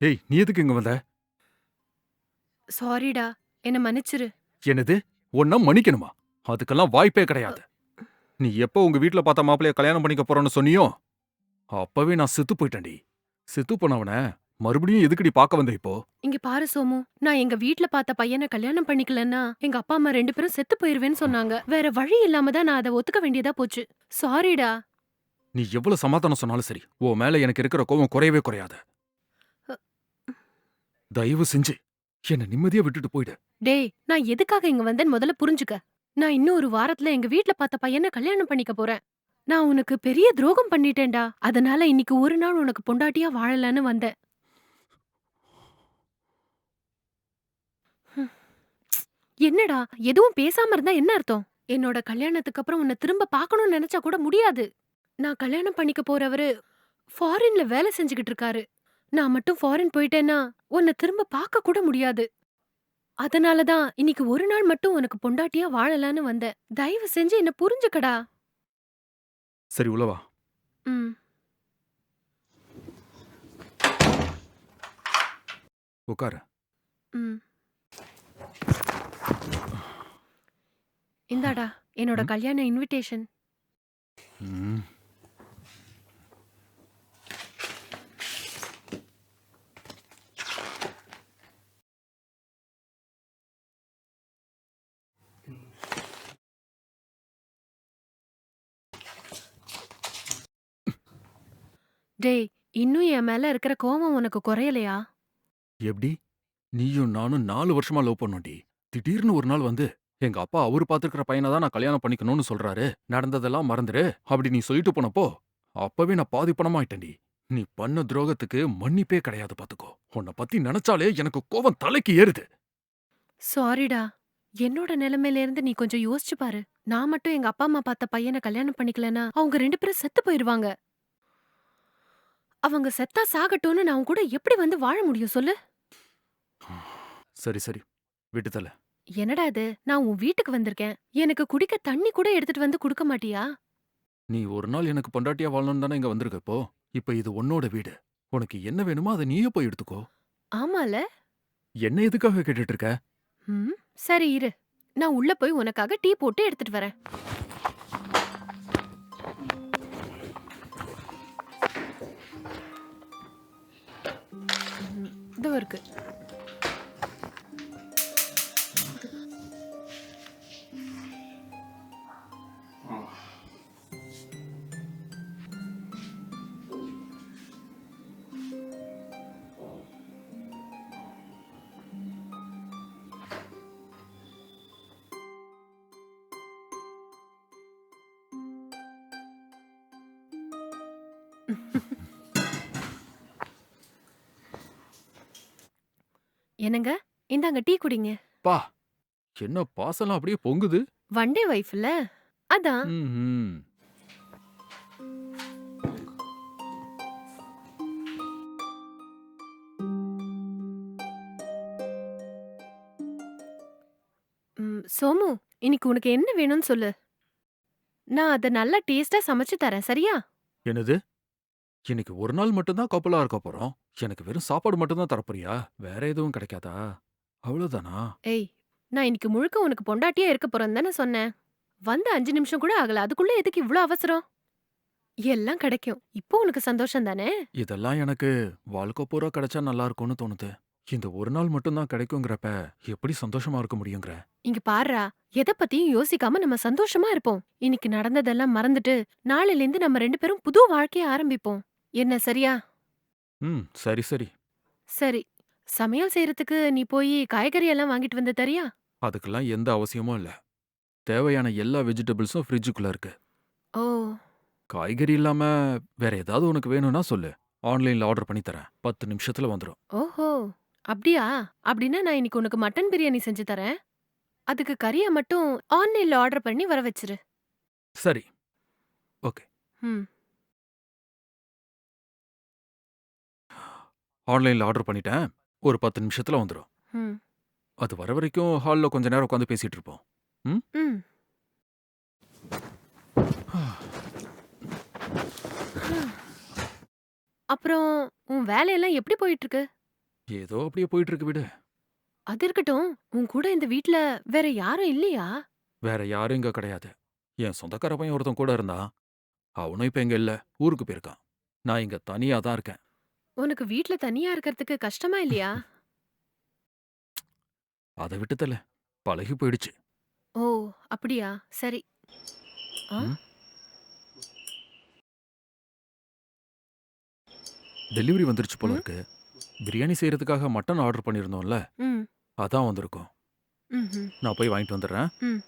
ஏய் நீ எதுக்கு இங்க வந்த? சாரிடா என்ன மன்னிச்சிரு. என்னது? உன்ன மன்னிக்கணுமா? அதுக்கெல்லாம் வாய்ப்பே கிடையாது. நீ எப்போ உங்க வீட்ல பார்த்த மாப்பிளைய கல்யாணம் பண்ணிக்க போறேன்னு சொன்னியோ அப்பவே நான் செத்து போயிட்டேன்டி. செத்து போனவன மறுபடியும் எதுக்குடி பார்க்க வந்த இப்போ? இங்க பாரு சோமு நான் எங்க வீட்ல பார்த்த பையனை கல்யாணம் பண்ணிக்கலன்னா எங்க அப்பா அம்மா ரெண்டு பேரும் செத்து போயிருவேன்னு சொன்னாங்க. வேற வழி இல்லாம தான் நான் அதை ஒத்துக்க வேண்டியதா போச்சு. சாரிடா நீ எவ்வளவு சமாதானம் சொன்னாலும் சரி உன் மேல எனக்கு இருக்கிற கோவம் குறையவே குறையாது. தயவு செஞ்சு என்ன நிம்மதியா விட்டுட்டு போயிடு. டேய் நான் எதுக்காக இங்க வந்தேன்னு முதல்ல புரிஞ்சுக்க. நான் இன்னும் ஒரு வாரத்துல எங்க வீட்ல பார்த்த பையனை கல்யாணம் பண்ணிக்க போறேன். நான் உனக்கு பெரிய துரோகம் பண்ணிட்டேன்டா. அதனால இன்னைக்கு ஒரு நாள் உனக்கு பொண்டாட்டியா வாழலன்னு வந்தேன். என்னடா எதுவும் பேசாம இருந்தா என்ன அர்த்தம்? என்னோட கல்யாணத்துக்கு அப்புறம் உன்னை திரும்ப பார்க்கணும்னு நினைச்சா கூட முடியாது. நான் கல்யாணம் பண்ணிக்க போறவரு ஃபாரின்ல வேலை செஞ்சுக்கிட்டு இருக்காரு. நான் மட்டும் ஃபாரின் போயிட்டேன்னா உன்னை திரும்ப பார்க்க கூட முடியாது. அதனால தான் இன்னைக்கு ஒரு நாள் மட்டும் உனக்கு பொண்டாட்டியா வாழலான்னு வந்தேன். தயவு செஞ்சு என்ன புரிஞ்சுக்கடா. சரி உள்ள வா. ம். உட்காரு ம். இந்தாடா என்னோட. கல்யாண இன்விடேஷன் ம். டேய் இன்னும் என் மேல இருக்கிற கோவம் உனக்கு குறையலையா? எப்படி நீயும் நானும் நாலு வருஷமா லவ் பண்ணோண்டி திடீர்னு ஒரு நாள் வந்து எங்க அப்பா அவரு பாத்துருக்கிற பையனை தான் நான் கல்யாணம் பண்ணிக்கணும்னு சொல்றாரு. நடந்ததெல்லாம் மறந்துரு. அப்படி நீ சொல்லிட்டு போனப்போ அப்பவே நான் பாதி பணமாயிட்டேன்டி நீ பண்ண துரோகத்துக்கு மன்னிப்பே கிடையாது பாத்துக்கோ. உன்னை பத்தி நினைச்சாலே எனக்கு கோவம் தலைக்கு ஏறுது. சாரிடா என்னோட நிலைமையில இருந்து நீ கொஞ்சம் யோசிச்சு பாரு. நான் மட்டும் எங்க அப்பா அம்மா பார்த்த பையனை கல்யாணம் பண்ணிக்கலனா அவங்க ரெண்டு பேரும் செத்து போயிருவாங்க. அவங்க செத்தா சாகட்டும்னு நான் கூட எப்படி வந்து வாழ முடியும் சொல்லு? சரி சரி. விட்டுதல என்னடா இது? நான் உன் வீட்டுக்கு வந்திருக்கேன். எனக்கு குடிக்க தண்ணி கூட எடுத்துட்டு வந்து கொடுக்க மாட்டியா? நீ ஒரு நாள் எனக்கு பொண்டாட்டியா வாழணும்னு தானே இங்க வந்திருக்க இப்போ? இப்ப இது உன்னோட வீடு. உனக்கு என்ன வேணுமோ அதை நீயே போய் எடுத்துக்கோ. ஆமால. என்ன எதுக்காக கேட்டுட்டு இருக்க? ம் சரி இரு. நான் உள்ள போய் உனக்காக டீ போட்டு எடுத்துட்டு வரேன். ம், இதோ என்னங்க? இந்தாங்க டீ குடிங்க. பா என்ன பாசம்லாம் அப்படியே பொங்குது. வண்டே வைஃப்ல அதான். ம்ஹும். ம், சோமு இன்னைக்கு உனக்கு என்ன வேணும்னு சொல்லு. நான் அத நல்லா டேஸ்டா சமைச்சு தரேன் சரியா? என்னது? இன்னைக்கு ஒரு நாள் மட்டும்தான் கப்பலா இருக்க போறோம்? எனக்கு வெறும் சாப்பாடு மட்டும்தான் தரப்போறியா? வேற எதுவும் கிடைக்காதா? அவ்வளவுதானா? ஏய் நான் இன்னைக்கு முழுக்க உனக்கு பொண்டாட்டியா இருக்க போறேன்னு தானே சொன்னேன். வந்து அஞ்சு நிமிஷம் கூட ஆகல. அதுக்குள்ள எதுக்கு இவ்ளோ அவசரம்? எல்லாம் கிடைக்கும். இப்போ உனக்கு சந்தோஷம் தானே? இதெல்லாம் எனக்கு வாழ்க்கை பூரா கிடைச்சா நல்லா இருக்கும்னு தோணுது. இந்த ஒரு நாள் மட்டும்தான் கிடைக்குங்கிறப்ப எப்படி சந்தோஷமா இருக்க முடியுங்கிற? இங்க பாருடா எதை பத்தியும் யோசிக்காம நம்ம சந்தோஷமா இருப்போம். இன்னைக்கு நடந்ததெல்லாம் மறந்துட்டு நாளையில இருந்து நம்ம ரெண்டு பேரும் புது வாழ்க்கைய ஆரம்பிப்போம். என்ன சரியா? ம் சரி சரி. சரி. சமையல் செய்யறதுக்கு நீ போய் காய்கறி எல்லாம் வாங்கிட்டு வந்து தரியா? அதுக்கெல்லாம் எந்த அவசியமும் இல்ல. தேவையான எல்லா வெஜிடபிள்ஸும் ஃப்ரிட்ஜுக்குள்ள இருக்கு. ஓ. காய்கறி இல்லாம வேற ஏதாவது உனக்கு வேணும்னா சொல்லு. ஆன்லைன்ல ஆர்டர் பண்ணி தரேன். பத்து நிமிஷத்துல வந்துடும் ஓஹோ. அப்படியா? அப்படின்னா நான் இன்னைக்கு உனக்கு மட்டன் பிரியாணி செஞ்சு தரேன். அதுக்கு கறியை மட்டும் ஆன்லைன்ல ஆர்டர் பண்ணி வர வச்சிரு. சரி. ம். ஆன்லைன்ல ஆர்டர் பண்ணிட்டேன். ஒரு பத்து நிமிஷத்துல வந்துடும் ம். அது வர வரைக்கும் ஹாலில் கொஞ்ச நேரம் உட்காந்து பேசிட்டு இருப்போம். ம்? அப்புறம் உன் வேலையெல்லாம் எப்படி போயிட்டு இருக்கு ஏதோ அப்படியே போயிட்டு இருக்கு விடு. அது இருக்கட்டும். உன் கூட இந்த வீட்ல வேற யாரும் இல்லையா? வேற யாரும் இங்க கிடையாது. என் சொந்தக்கார பையன் ஒருத்தன் கூட இருந்தான். அவனும் இப்ப இங்க இல்ல. ஊருக்கு போயிருக்கான். நான் இங்க தனியா தான் இருக்கேன். உனக்கு வீட்ல தனியா இருக்கிறதுக்கு கஷ்டமா இல்லையா? அதை விட்டுத்தல பழகி போயிடுச்சு. ஓ அப்படியா? சரி. ஆ. டெலிவரி வந்துருச்சு போல. இருக்கு. பிரியாணி செய்யறதுக்காக மட்டன் ஆர்டர் பண்ணியிருந்தோம்ல. ம். அதான் வந்திருக்கும். ம்ஹும். நான் போய் வாங்கிட்டு வந்துடுறேன். ம்.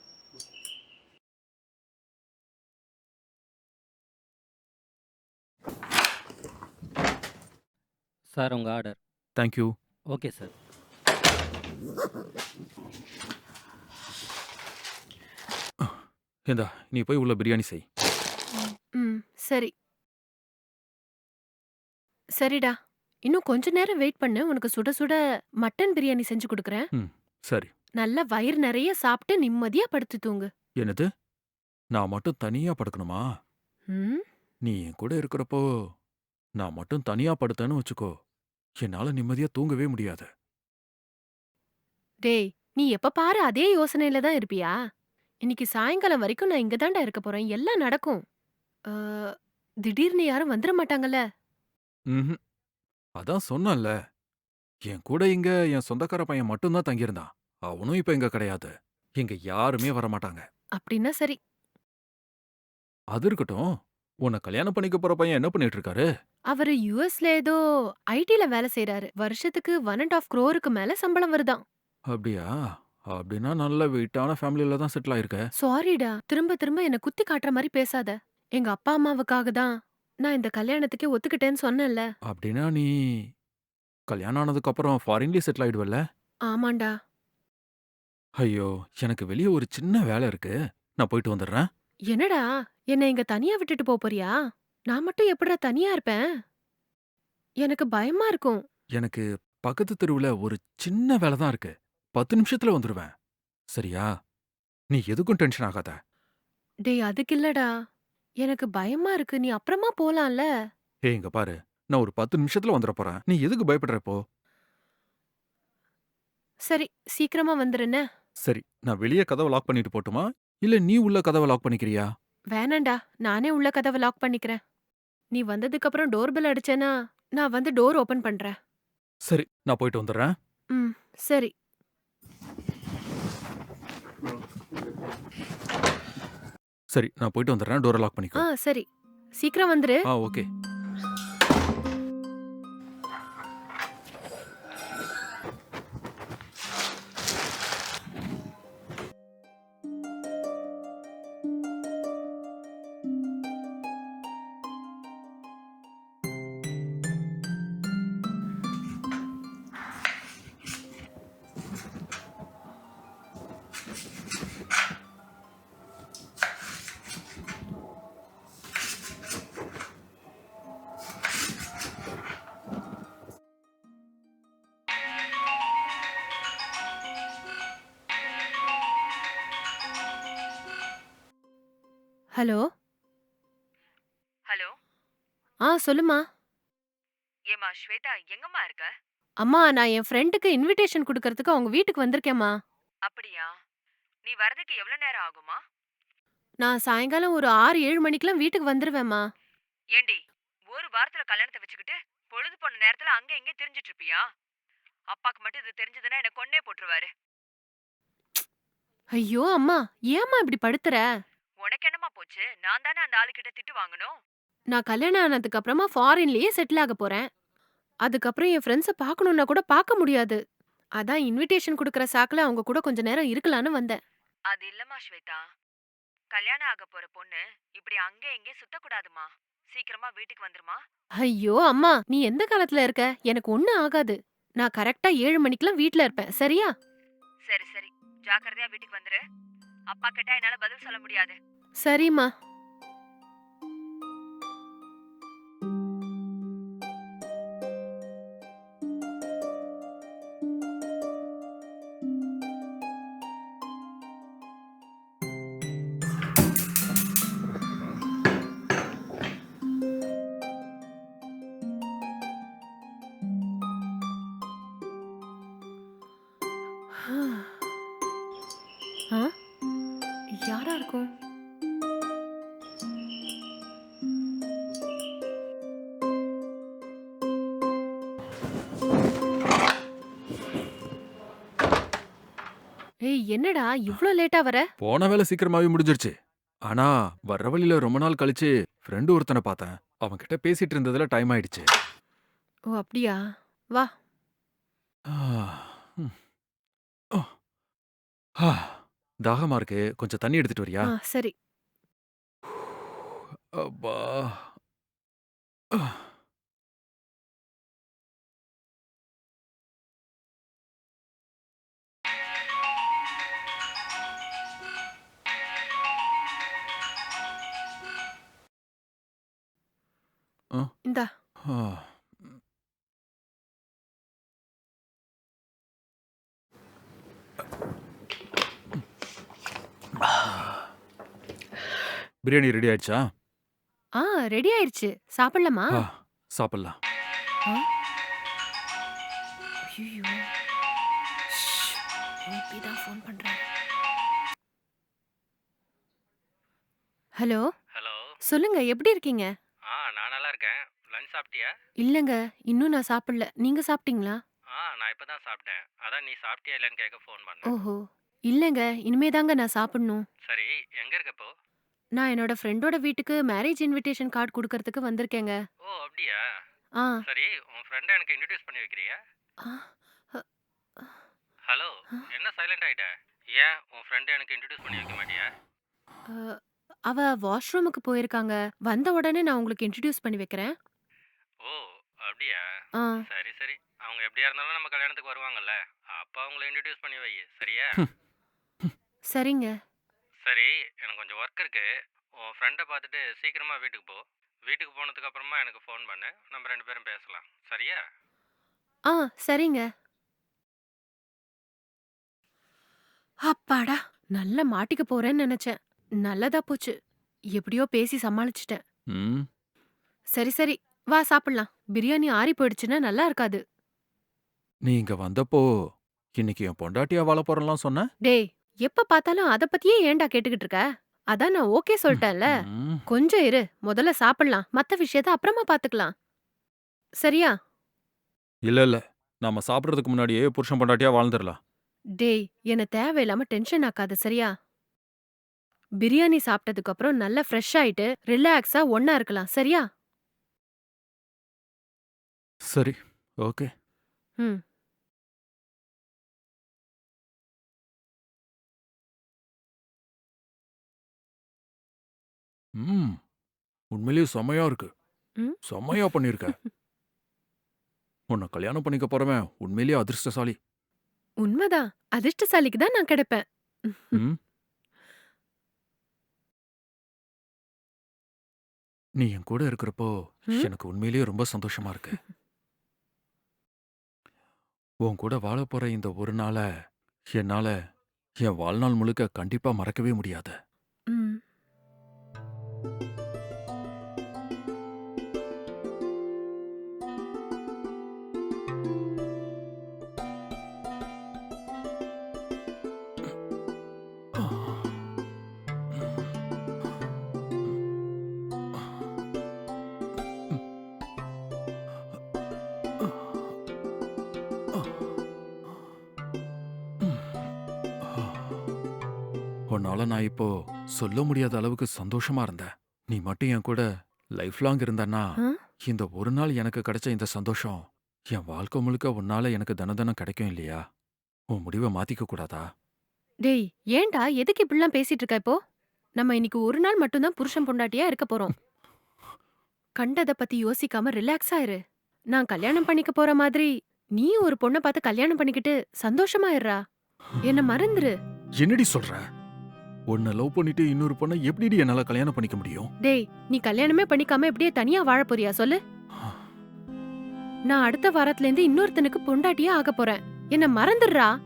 சார் உங்கள் ஆர்டர். Thank you okay sir. இந்தா நீ போய் உள்ள பிரியாணி செய். ம் சரி. சரிடா. இன்னும் கொஞ்ச நேரம் வெயிட் பண்ணு. உனக்கு சுட சுட மட்டன் பிரியாணி செஞ்சு கொடுக்குறேன். சரி. நல்லா வயிறு நிறைய சாப்பிட்டு நிம்மதியா படுத்து தூங்கு. என்னது? நான் மட்டும் தனியா படுக்கணுமா? ம். நீ என் கூட இருக்கிறப்போ நான் மட்டும் தனியா படுத்தேன்னு வச்சுக்கோ. என்னால நிம்மதியா தூங்கவே முடியாது. டேய் நீ எப்ப பாரு அதே யோசனையில தான் இருப்பியா? இன்னைக்கு சாயங்காலம் வரைக்கும் நான் இங்க தான்டா இருக்க போறேன். எல்லாம் நடக்கும். அ, திடீர்னு யாரும் வந்துட மாட்டாங்கல்ல? ம்ஹும். அதான் சொன்னேன்ல. என் கூட இங்க என் சொந்தக்கார பையன் மட்டும்தான் தங்கியிருந்தான். அவனும் இப்ப இங்க கிடையாது. இங்க யாருமே வரமாட்டாங்க. அப்படின்னா சரி. அது இருக்கட்டும். உன்னை கல்யாணம் பண்ணிக்க போற பையன் என்ன பண்ணிட்டு இருக்காரு? அவரு யுஎஸ்ல ஏதோ ஐடில வேலை செய்றாரு. வருஷத்துக்கு ஒன் அண்ட் ஆஃப் க்ரோருக்கு மேல சம்பளம் வருதாம் அப்படியா? அப்படின்னா நல்ல வெயிட்டான ஃபேமிலியில தான் செட்டில் ஆயிருக்க. சாரிடா திரும்ப திரும்ப என்ன குத்தி காட்டுற மாதிரி பேசாத. எங்க அப்பா அம்மாவுக்காக தான் நான் இந்த கல்யாணத்துக்கே ஒத்துக்கிட்டேன்னு சொன்னேன்ல. அப்படின்னா நீ கல்யாணம் ஆனதுக்கு அப்புறம் ஃபாரின்லயே செட்டில் ஆயிடுவல்ல? ஆமாண்டா. ஐயோ எனக்கு வெளியே ஒரு சின்ன வேலை இருக்கு. நான் போயிட்டு வந்துடுறேன். என்னடா என்ன இங்க தனியா விட்டுட்டு போப் போறியா? நான் மட்டும் எப்படிடா தனியா இருப்பேன்? எனக்கு பயமா இருக்கும். எனக்கு பக்கத்து தெருவுல ஒரு சின்ன வேலை தான் இருக்கு. பத்து நிமிஷத்துல வந்துடுவேன் சரியா? நீ எதுக்கும் டென்ஷன் ஆகாத. டேய் அதுக்கு இல்லடா. எனக்கு பயமா இருக்கு. நீ அப்புறமா போலாம்ல. ஏய் இங்க பாரு. நான் ஒரு பத்து நிமிஷத்துல வந்துட போறேன். நீ எதுக்கு பயப்படுற இப்போ? சரி சீக்கிரமா வந்துருன்னு சரி நான் வெளியே கதவை லாக் பண்ணிட்டு போட்டுமா? இல்ல நீ உள்ள கதவை லாக் பண்ணிக்கிறியா? வேணாண்டா நானே உள்ள கதவை லாக் பண்ணிக்கிறேன். நீ வந்ததுக்கு அப்புறம் டோர் பெல் அடிச்சேனா நான் வந்து டோர் ஓபன் பண்றேன். சரி நான் போயிட்டு வந்துடுறேன். ம் சரி. சரி நான் போயிட்டு வந்துடுறேன். டோரை லாக் ஆ பண்ணிக்கோ சரி. சீக்கிரம் வந்துரு. ஆ ஓகே. ஹலோ? ஹலோ? ஆ சொல்லுமா. ஏமா ஸ்வேதா எங்கம்மா இருக்க? அம்மா நான் என் ஃப்ரெண்டுக்கு இன்விடேஷன் கொடுக்கறதுக்கு அவங்க வீட்டுக்கு வந்திருக்கேம்மா. அப்படியா? நீ வரதுக்கு எவ்வளவு நேரம் ஆகுமா? நான் சாயங்காலம் ஒரு ஆறு ஏழு மணிக்கெல்லாம் வீட்டுக்கு வந்துருவேம்மா. ஏண்டி ஒரு வாரத்துல கல்யாணத்தை வச்சுக்கிட்டு பொழுது போன நேரத்துல அங்க எங்க தெரிஞ்சிட்டு இருப்பியா? அப்பாக்கு மட்டும் இது தெரிஞ்சதுன்னா என்ன கொன்னே போட்டுருவாரு. ஐயோ அம்மா ஏம்மா இப்படி படுத்துற? போச்சு. நான் தானே அந்த ஆளுகிட்ட திட்டு வாங்கணும்? நான் கல்யாணம் ஆனதுக்கு அப்புறமா ஃபாரின்லயே செட்டில் ஆக போறேன். அதுக்கப்புறம் என் ஃப்ரெண்ட்ஸை பார்க்கணும்னா கூட பார்க்க முடியாது. அதான் இன்விடேஷன் கொடுக்கற சாக்குல அவங்க கூட கொஞ்ச நேரம் இருக்கலான்னு வந்தேன். அது இல்லம்மா ஸ்வேதா. கல்யாணம் ஆக போற பொண்ணு இப்படி அங்க எங்க சுத்தக்கூடாதுமா? சீக்கிரமா வீட்டுக்கு வந்துருமா? ஐயோ அம்மா நீ எந்த காலத்துல இருக்க? எனக்கு ஒண்ணும் ஆகாது. நான் கரெக்டா ஏழு மணிக்கெல்லாம் வீட்ல இருப்பேன். சரியா? சரி சரி. ஜாக்கிரதையா வீட்டுக்கு வந்துரு. அப்பா கிட்ட என்னால பதில் சொல்ல முடியாது. சரிம்மா. யாரா இருக்கும்? ஏய் என்னடா இவ்ளோ லேட்டா வர? போன வேலை சீக்கிரமாவே முடிஞ்சிருச்சு. ஆனா வர்ற வழியில ரொம்ப நாள் கழிச்சு ஃப்ரெண்டு ஒருத்தனை பார்த்தேன். அவன்கிட்ட பேசிட்டு இருந்ததுல டைம் ஆயிடுச்சு. ஓ அப்படியா? வா. ஆ, ம். ஆ, தாகமா இருக்கு. கொஞ்சம் தண்ணி எடுத்துட்டு வரியா? ஆ சரி. அப்பா ஆ. இந்தா ஆ. பிரியாணி ரெடி ஆயிடுச்சா ஆ ரெடி ஆயிருச்சு சாப்பிடலாமா ஆ, சாப்பிடலாம் ஐயோ தான் ஃபோன் பண்றாரு ஹலோ ஹலோ சொல்லுங்க எப்படி இருக்கீங்க ஆ நான் நல்லா இருக்கேன் லஞ்ச் சாப்பிட்டியா? இல்லங்க இன்னும் நான் சாப்பிடல. நீங்க சாப்பிட்டீங்களா? ஆ நான் இப்போ தான் சாப்பிட்டேன். அதான் நீ சாப்பிட்டியா இல்லைன்னு கேட்க ஃபோன் பண்ணேன். ஓஹோ. இல்லங்க இனிமே தாங்க நான் சாப்பிடணும். சரி எங்கே இருக்க இப்போ? நான் என்னோட ஃப்ரெண்டோட வீட்டுக்கு மேரேஜ் இன்விடேஷன் கார்டு கொடுக்கறதுக்கு வந்திருக்கேங்க. ஓ அப்படியா? ஆ. சரி உன் ஃப்ரெண்டை எனக்கு இன்ட்ரடியூஸ் பண்ணி வைக்கிறியா? ஆ, ஹலோ என்ன சைலண்ட் ஆயிட்ட? ஏன் உன் ஃப்ரெண்டை எனக்கு இன்ட்ரடியூஸ் பண்ணி வைக்க மாட்டியா? அ, அவ வாஷ்ரூமுக்கு போயிருக்காங்க. வந்த உடனே நான் உங்களுக்கு இன்ட்ரடியூஸ் பண்ணி வைக்கிறேன். ஓ அப்படியா? ஆ. சரி சரி. அவங்க எப்படியா இருந்தாலும் நம்ம கல்யாணத்துக்கு வருவாங்கல்ல. அப்போ அவங்கள இன்ட்ரடியூஸ் பண்ணி வை சரியா? சரிங்க. சரி எனக்கு கொஞ்சம் ஒர்க் இருக்கு. உன் ஃப்ரெண்டை பார்த்துட்டு சீக்கிரமா வீட்டுக்கு போ. வீட்டுக்கு போனதுக்கு அப்புறமா எனக்கு ஃபோன் பண்ணு. நம்ம ரெண்டு பேரும் பேசலாம். சரியா? ஆ சரிங்க. அப்பாடா நல்லா மாட்டிக்க போறேன்னு நினைச்சேன். நல்லதா போச்சு. எப்படியோ பேசி சமாளிச்சிட்டேன். ம். சரி சரி. வா சாப்பிடலாம். பிரியாணி ஆறி போயிடுச்சுன்னா நல்லா இருக்காது. நீ இங்க வந்தப்போ இன்னைக்கு என் பொண்டாட்டியா வாழ போறலாம் சொன்ன? டேய் எப்ப பார்த்தாலும் அத பத்தியே ஏன்டா கேட்டுக்கிட்டு இருக்க? அதான் நான் ஓகே சொல்லிட்டேன்ல. ம், கொஞ்சம் இரு முதல்ல சாப்பிடலாம். மத்த விஷயத்த அப்புறமா பாத்துக்கலாம். சரியா? இல்ல இல்ல. நாம சாப்பிடறதுக்கு முன்னாடியே புருஷன் பொண்டாட்டியா வாழ்ந்துடலாம். டேய் என்ன தேவையில்லாம டென்ஷன் ஆக்காத சரியா? பிரியாணி சாப்பிட்டதுக்கு அப்புறம் நல்லா ஃப்ரெஷ் ஆயிட்டு ரிலாக்ஸா ஒண்ணா இருக்கலாம் சரியா? சரி ஓகே. ம். ம் உண்மையிலேயே செமையா இருக்கு. ம்? செமையா பண்ணிருக்க உன்னை கல்யாணம் பண்ணிக்க போறவன் உண்மையிலேயே அதிர்ஷ்டசாலி. உண்மைதான். அதிர்ஷ்டசாலிக்கு தான் நான் கிடைப்பேன். ம்? நீ என் கூட இருக்கிறப்போ? எனக்கு உண்மையிலேயே ரொம்ப சந்தோஷமா இருக்கு. உன் கூட வாழ போற இந்த ஒரு நாளை என்னால என் வாழ்நாள் முழுக்க கண்டிப்பா மறக்கவே முடியாது. ம். உன்னால நான் இப்போ சொல்ல முடியாத அளவுக்கு சந்தோஷமா இருந்தேன். நீ மட்டும் என் கூட லைஃப் லாங் இருந்தன்னா? இந்த ஒரு நாள் எனக்கு கிடைச்ச இந்த சந்தோஷம் என் வாழ்க்கை முழுக்க உன்னால எனக்கு தினம் தினம் கிடைக்கும் இல்லையா? உன் முடிவை மாத்திக்க கூடாதா? டேய் ஏன்டா எதுக்கு இப்படிலாம் பேசிட்டு இருக்க இப்போ? நம்ம இன்னைக்கு ஒரு நாள் மட்டும்தான் புருஷன் பொண்டாட்டியா இருக்க போறோம். கண்டத பத்தி யோசிக்காம ரிலாக்ஸா இரு. நான் கல்யாணம் பண்ணிக்க போற மாதிரி நீ ஒரு பொண்ணை பார்த்து கல்யாணம் பண்ணிக்கிட்டு சந்தோஷமா இருடா. என்ன மறந்துரு. என்னடி சொல்ற? உன்னை லவ் பண்ணிட்டு இன்னொரு பொண்ணை எப்படிடி என்னால கல்யாணம் பண்ணிக்க முடியும்? டேய் நீ கல்யாணமே பண்ணிக்காம எப்படியே தனியா வாழ போறியா? சொல்லு. நான் அடுத்த வாரத்துல இருந்து இன்னொருத்தனுக்கு பொண்டாட்டியா ஆக போறேன். என்ன மறந்துடுறா. ஆ,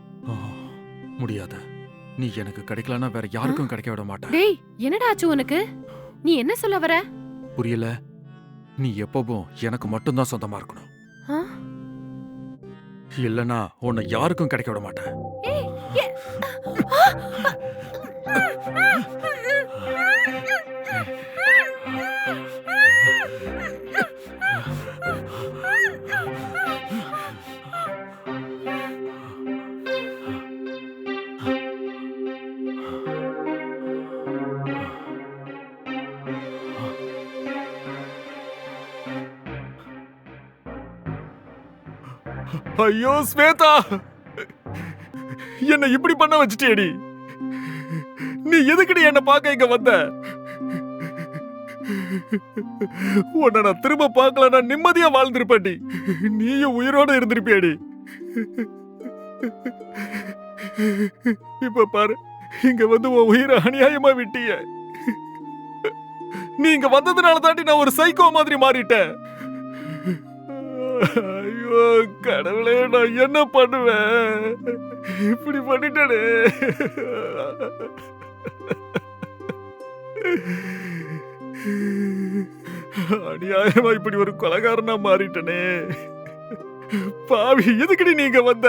முடியாது. நீ எனக்கு கிடைக்கலன்னா வேற யாருக்கும் கிடைக்க விட மாட்டேன். டேய் என்னடா ஆச்சு உனக்கு? நீ என்ன சொல்ல வர? புரியல. நீ எப்பவும் எனக்கு மட்டும்தான் சொந்தமா இருக்கணும். ஆ? இல்லனா உன்னை யாருக்கும் கிடைக்க விட மாட்டேன். ஏய், ஏ- ஆ! ஐயோ ஸ்வேதா! என்ன இப்படி பண்ண வச்சுட்டேடி நீ எதுக்குடி என்ன பார்க்க இங்க வந்த? உன்னை நான் திரும்ப பார்க்கலன்னா நிம்மதியா வாழ்ந்திருப்பேன்டி. நீயும் உயிரோட இருந்திருப்பியாடி. இப்ப பாரு இங்க வந்து உன் உயிரை அநியாயமா விட்டிய. நீ இங்க வந்ததுனால தாண்டி நான் ஒரு சைக்கோ மாதிரி மாறிட்டேன். ஐயோ கடவுளே நான் என்ன பண்ணுவேன்? இப்படி பண்ணிட்டேனே. அநியாயமா இப்படி ஒரு கொலகாரனா மாறிட்டனே. பாவி எதுக்குடி நீங்க வந்த?